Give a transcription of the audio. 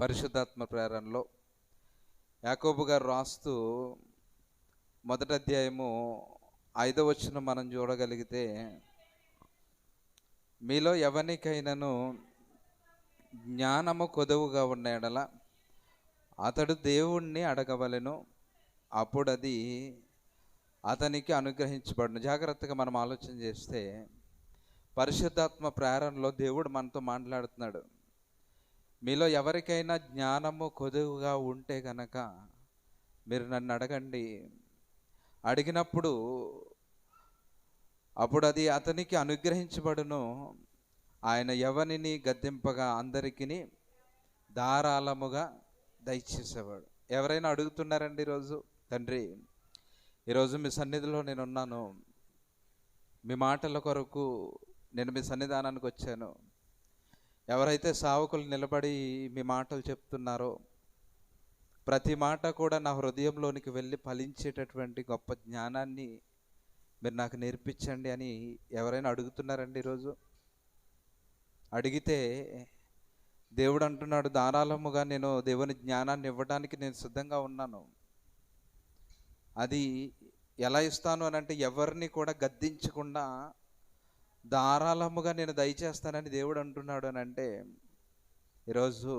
పరిశుద్ధాత్మ ప్రేరణలో యాకోబు గారు రాస్తూ మొదటి అధ్యాయము ఐదో వచ్చిన మనం చూడగలిగితే మీలో ఎవరికైనాను జ్ఞానము కొదువుగా ఉన్న ఎడల అతడు దేవుణ్ణి అడగవలెను అప్పుడు అది అతనికి అనుగ్రహించబడును. జాగ్రత్తగా మనం ఆలోచన చేస్తే పరిశుద్ధాత్మ ప్రేరణలో దేవుడు మనతో మాట్లాడుతున్నాడు. మీలో ఎవరికైనా జ్ఞానము కొదువుగా ఉంటే గనక మీరు నన్ను అడగండి. అడిగినప్పుడు అప్పుడు అది అతనికి అనుగ్రహించబడును. ఆయన ఎవరిని గద్దెంపగా అందరికీ ధారాళముగా దయచేసేవాడు. ఎవరైనా అడుగుతున్నారండి ఈరోజు? తండ్రి ఈరోజు మీ సన్నిధిలో నేను ఉన్నాను మీ మాటల కొరకు నేను మీ సన్నిధానానికి వచ్చాను. ఎవరైతే సావకులు నిలబడి మీ మాటలు చెప్తున్నారో ప్రతి మాట కూడా నా హృదయంలోనికి వెళ్ళి ఫలించేటటువంటి గొప్ప జ్ఞానాన్ని మీరు నాకు నేర్పించండి అని ఎవరైనా అడుగుతున్నారండి ఈరోజు? అడిగితే దేవుడు అంటున్నాడు ధారాళముగా నేను దేవుని జ్ఞానాన్ని ఇవ్వడానికి నేను సిద్ధంగా ఉన్నాను. అది ఎలా ఇస్తాను అని అంటే ఎవరిని కూడా గద్దించకుండా ధారాళముగా నేను దయచేస్తానని దేవుడు అంటున్నాడు అని అంటే ఈరోజు